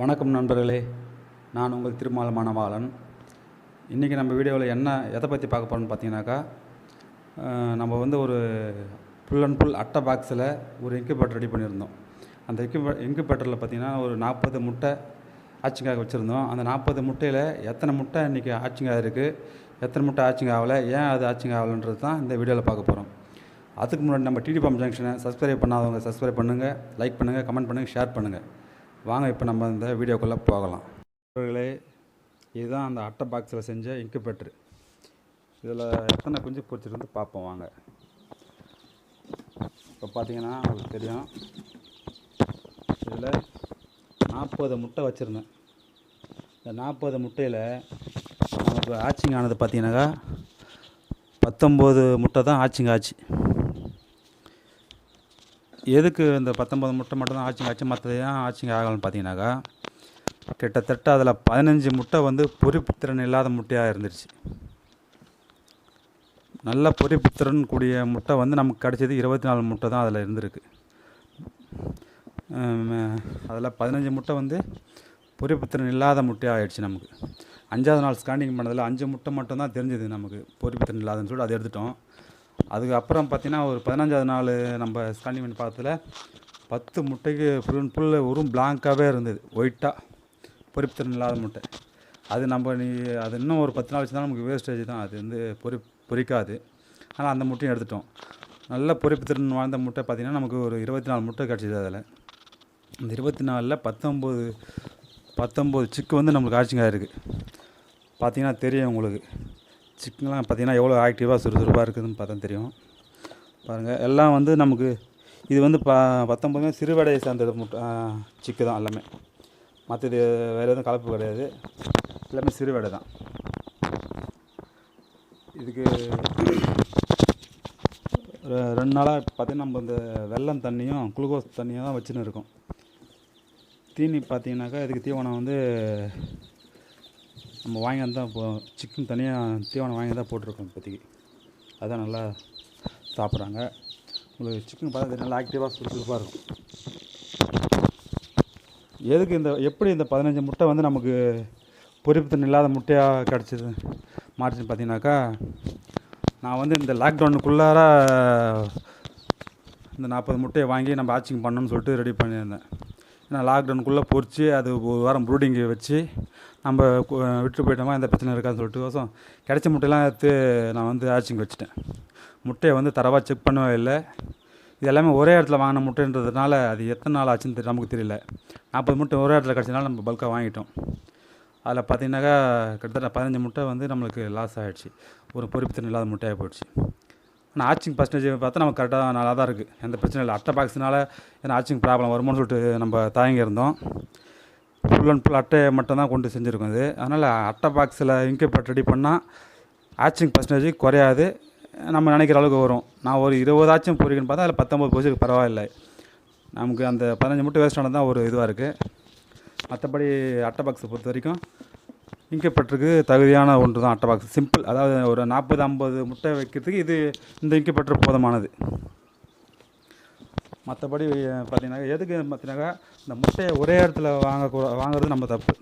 வணக்கம் நண்பர்களே நான் உங்கள் திருமால் மணவாளன் இன்றைக்கி நம்ம வீடியோவில் என்ன எதை பற்றி பார்க்க போகிறோம்னு பார்த்தீங்கன்னாக்கா நம்ம வந்து ஒரு ஃபுல் அண்ட் ஃபுல் அட்டை பாக்ஸில் ஒரு இன்குபேட்டர் ரெடி பண்ணியிருந்தோம். அந்த இன்குபே இன்குபேட்டரில் பார்த்தீங்கன்னா ஒரு நாற்பது முட்டை ஆச்சிங்காக வச்சுருந்தோம். அந்த நாற்பது முட்டையில் எத்தனை முட்டை இன்றைக்கி ஆச்சிங்காக இருக்குது எத்தனை முட்டை ஆச்சிங்க ஆகலை ஏன் அது ஆச்சிங்க ஆகலைன்றது தான் இந்த வீடியோவில் பார்க்க போகிறோம் அதுக்கு முன்னாடி நம்ம டிடி பம்ப் ஜங்ஷனை சப்ஸ்கிரைப் பண்ணாதவங்க சப்ஸ்கிரைப் பண்ணுங்கள் லைக் பண்ணுங்கள் கமெண்ட் பண்ணுங்கள் ஷேர் பண்ணுங்கள் வாங்க இப்போ நம்ம இந்த வீடியோக்குள்ளே போகலாம். நண்பர்களே இதுதான் அந்த அட்டை பாக்ஸில் செஞ்ச இன்குபேட்டர் இதில் எத்தனை குஞ்சு பிடிச்சிருந்து பார்ப்போம் வாங்க. இப்போ பார்த்தீங்கன்னா உங்களுக்கு தெரியும். இதில் நாற்பது முட்டை வச்சுருந்தேன். இந்த நாற்பது முட்டையில் நமக்கு ஆச்சிங் ஆனது பார்த்தீங்கன்னாக்கா பத்தொம்போது முட்டை தான் ஆச்சிங் ஆச்சு. எதுக்கு இந்த பத்தொம்பது முட்டை மட்டும் தான் ஆச்சிங் ஆச்சு? மற்றது ஏன் ஆச்சிங் ஆகலன்னு பார்த்தீங்கன்னாக்கா கிட்டத்தட்ட அதில் பதினஞ்சு முட்டை வந்து பொறிப்புத்திறன் இல்லாத முட்டையாக இருந்துருச்சு. நல்ல பொறிப்புத்திறன் கூடிய முட்டை வந்து நமக்கு கிடச்சது இருபத்தி நாலு முட்டை தான் அதில் இருந்திருக்கு. அதில் பதினஞ்சு முட்டை வந்து பொறிப்புத்திறன் இல்லாத முட்டையாக ஆயிடுச்சு நமக்கு. அஞ்சாவது நாள் ஸ்கானிங் பண்ணதில் அஞ்சு முட்டை மட்டும் தான் தெரிஞ்சது நமக்கு பொறிப்புத்திறன் இல்லாதன்னு சொல்லிட்டு அதை எடுத்துட்டோம். அதுக்கப்புறம் பார்த்தீங்கன்னா ஒரு பதினஞ்சாவது நாள் நம்ம ஸ்கானிங் பண்ணி பார்த்ததில் பத்து முட்டைக்கு ஃபுல் அண்ட் ஃபுல் ஒரு பிளாங்காகவே இருந்தது ஒயிட்டாக பொறிப்புத்திறன் இல்லாத முட்டை. அது நம்ம நீ அது இன்னும் ஒரு பத்து நாள் வச்சு நமக்கு வேஸ்டேஜ் தான். அது வந்து பொறி பொரிக்காது ஆனால் அந்த முட்டையும் எடுத்துட்டோம். நல்ல பொறிப்புத்திறன் வாழ்ந்த முட்டை பார்த்திங்கன்னா நமக்கு ஒரு இருபத்தி நாலு முட்டை கிடச்சிது அதில். இந்த இருபத்தி நாலில் பத்தொம்போது பத்தொம்போது சிக்கு வந்து நம்மளுக்கு ஆட்சிங்காக இருக்குது பார்த்தீங்கன்னா தெரியும் உங்களுக்கு. சிக்கன்லாம் பார்த்திங்கன்னா எவ்வளோ ஆக்டிவாக சுறுசுறுப்பாக இருக்குதுன்னு பார்த்தா தெரியும். பாருங்கள் எல்லாம் வந்து நமக்கு இது வந்து ப பத்தொம்பதுமே சிறுவடையை சேர்ந்தது முட்டை சிக்கு தான் எல்லாமே. மற்றது வேறு எதுவும் கலப்பு கிடையாது. எல்லாமே சிறுவடை தான். இதுக்கு ரெண்டு நாளாக பார்த்தீங்கன்னா நம்ம இந்த வெல்லம் தண்ணியும் குளுக்கோஸ் தண்ணியும் தான் வச்சுன்னு இருக்கோம். தீனி பார்த்தீங்கன்னாக்கா இதுக்கு தீவனம் வந்து நம்ம வாங்கி வந்து தான் இப்போ சிக்கன் தனியாக தீவனம் வாங்கி தான் போட்டிருக்கோம் இப்போதைக்கு. அதான் நல்லா சாப்பிட்றாங்க. உங்களுக்கு சிக்கன் பார்த்தா நல்லா ஆக்டிவாக சுறுசுறுப்பாக இருக்கும். எதுக்கு இந்த எப்படி இந்த பதினஞ்சு முட்டை வந்து நமக்கு பொறிப்புத்தன் இல்லாத முட்டையாக கிடச்சிது? மாறிச்சுன்னு பார்த்தீங்கன்னாக்கா நான் வந்து இந்த லாக்டவுனுக்குள்ளார இந்த நாற்பது முட்டையை வாங்கி நம்ம ஆச்சிங் பண்ணணும்னு சொல்லிட்டு ரெடி பண்ணியிருந்தேன். ஏன்னா லாக்டவுனுக்குள்ளே பொறிச்சு அது ஒரு வாரம் ப்ரூடிங்கு வச்சு நம்ம கு- விட்டு போயிட்டோமா? எந்த பிரச்சனையும் இருக்காதுன்னு சொல்லிட்டு கோசம் கிடைச்ச முட்டையெல்லாம் எடுத்து நான் வந்து ஆச்சிங் வச்சுட்டேன். முட்டையை வந்து தரவாக செக் பண்ணவே இல்லை. இது எல்லாமே ஒரே இடத்துல வாங்கின முட்டைன்றதுனால அது எத்தனை நாள் ஆச்சுன்னு நமக்கு தெரியல. நாற்பது முட்டை ஒரே இடத்துல கிடச்சதுனால நம்ம பல்காக வாங்கிட்டோம். அதில் பார்த்தீங்கன்னாக்கா கிட்டத்தட்ட பதினஞ்சு முட்டை வந்து நம்மளுக்கு லாஸ் ஆகிடுச்சு ஒரு பொறுப்பு இல்லாத முட்டையாக போயிடுச்சு. ஆனால் ஆச்சிங் பர்சன்டேஜ் பார்த்தா நமக்கு கரெக்டாக நல்லா தான் இருக்குது எந்த பிரச்சனையும் இல்லை. அட்டை பாக்ஸ்னால ஏன்னா ஆச்சிங் ப்ராப்ளம் வருமோன்னு சொல்லிட்டு நம்ம தயங்கி இருந்தோம். ஃபுல் அண்ட் ஃபுல் அட்டையை மட்டும்தான் கொண்டு செஞ்சுருக்கோம் இது. அதனால் அட்டை பாக்ஸில் இன்குபேட் ரெடி பண்ணால் ஆச்சிங் பர்சன்டேஜ் குறையாது. நம்ம நினைக்கிற அளவுக்கு வரும். நான் ஒரு இருபதாச்சும் பொறிக்கன்னு பார்த்தா அதில் பத்தொம்பது பொசிக்கு பரவாயில்லை. நமக்கு அந்த பதினஞ்சு முட்டை வேஸ்ட் ஆனது தான் ஒரு இதுவாக இருக்குது மற்றபடி அட்டை பாக்ஸை பொறுத்த வரைக்கும் இன்குபேட்டருக்கு தகுதியான ஒன்று தான் அட்டை பாக்ஸ் சிம்பிள் அதாவது ஒரு நாற்பது ஐம்பது முட்டை வைக்கிறதுக்கு இது இந்த இன்குபேட்டர் போதுமானது. மற்றபடி பார்த்தீங்கன்னா எதுக்கு பார்த்தீங்கன்னாக்கா இந்த முட்டையை ஒரே இடத்துல வாங்க வாங்குறது நம்ம தப்பு.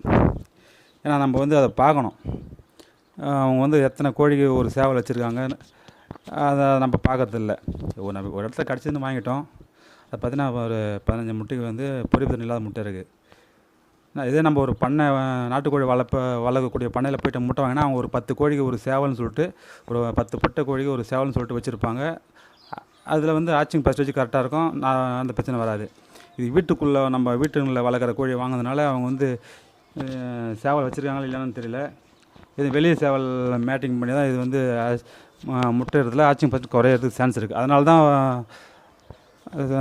ஏன்னா நம்ம வந்து அதை பார்க்கணும். அவங்க வந்து எத்தனை கோழிக்கு ஒரு சேவல் வச்சுருக்காங்கன்னு அதை நம்ம பார்க்கறதில்ல. ஒரு நம்ம ஒரு இடத்துல கடிச்சிருந்து வாங்கிட்டோம். அதை பார்த்தீங்கன்னா ஒரு பதினஞ்சு முட்டைக்கு வந்து பொறிப்பு இல்லாத முட்டை இருக்குது இதே நம்ம ஒரு பண்ணை நாட்டுக்கோழி வளர்ப்ப வளர்க்கக்கூடிய பண்ணையில் போய்ட்டு முட்டை வாங்கினா அவங்க ஒரு பத்து கோழிக்கு ஒரு சேவல்னு சொல்லிட்டு ஒரு பத்து பொட்டை கோழிக்கு ஒரு சேவல்னு சொல்லிட்டு வச்சுருப்பாங்க. அதில் வந்து ஆச்சிங் பர்சன்டேஜ் கரெக்டாக இருக்கும். நான் அந்த பிரச்சனை வராது. இது வீட்டுக்குள்ளே நம்ம வீட்டுங்களில் வளர்க்குற கோழி வாங்குறதுனால அவங்க வந்து சேவல் வச்சுருக்காங்களா இல்லைன்னு தெரியல. இது வெளியே சேவல் மேட்டிங் பண்ணி தான் இது வந்து முட்டைறதுல ஆச்சிங் பர்சன்ட் குறையிறதுக்கு சான்ஸ் இருக்குது அதனால தான் அது,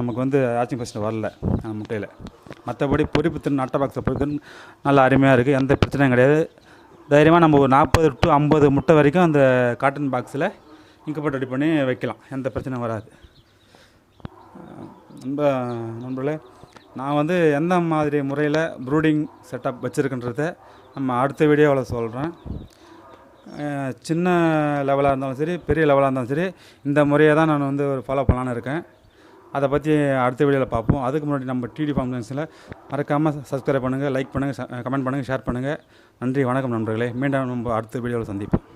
நமக்கு வந்து ஆச்சிங் பர்சன்ட் வரல அந்த முட்டையில். மற்றபடி பொறிப்பு திறன் அட்டை பாக்ஸை பொறுத்து நல்லா அருமையாக இருக்குது எந்த பிரச்சனையும் கிடையாது. தைரியமாக நம்ம ஒரு நாற்பது டு ஐம்பது முட்டை வரைக்கும் அந்த காட்டன் பாக்ஸில் இங்கப்பட்டு ரெடி பண்ணி வைக்கலாம். எந்த பிரச்சனையும் வராது. நண்ப நண்பர்களே நான் வந்து எந்த மாதிரி முறையில் ப்ரூடிங் செட்டப் வச்சுருக்குன்றத நம்ம அடுத்த வீடியோவில் சொல்கிறேன் சின்ன லெவலாக இருந்தாலும் சரி பெரிய லெவலாக இருந்தாலும் சரி இந்த முறையை தான் நான் வந்து ஒரு ஃபாலோ பண்ணலான்னு இருக்கேன். அதை பற்றி அடுத்த வீடியோவில் பார்ப்போம். அதுக்கு முன்னாடி நம்ம டிடி ஃபார்ம்ஸில் மறக்காமல் சப்ஸ்கிரைப் பண்ணுங்கள் லைக் பண்ணுங்கள் கமெண்ட் பண்ணுங்கள் ஷேர் பண்ணுங்கள் நன்றி வணக்கம் நண்பர்களே. மீண்டும் நம்ம அடுத்த வீடியோவில் சந்திப்போம்.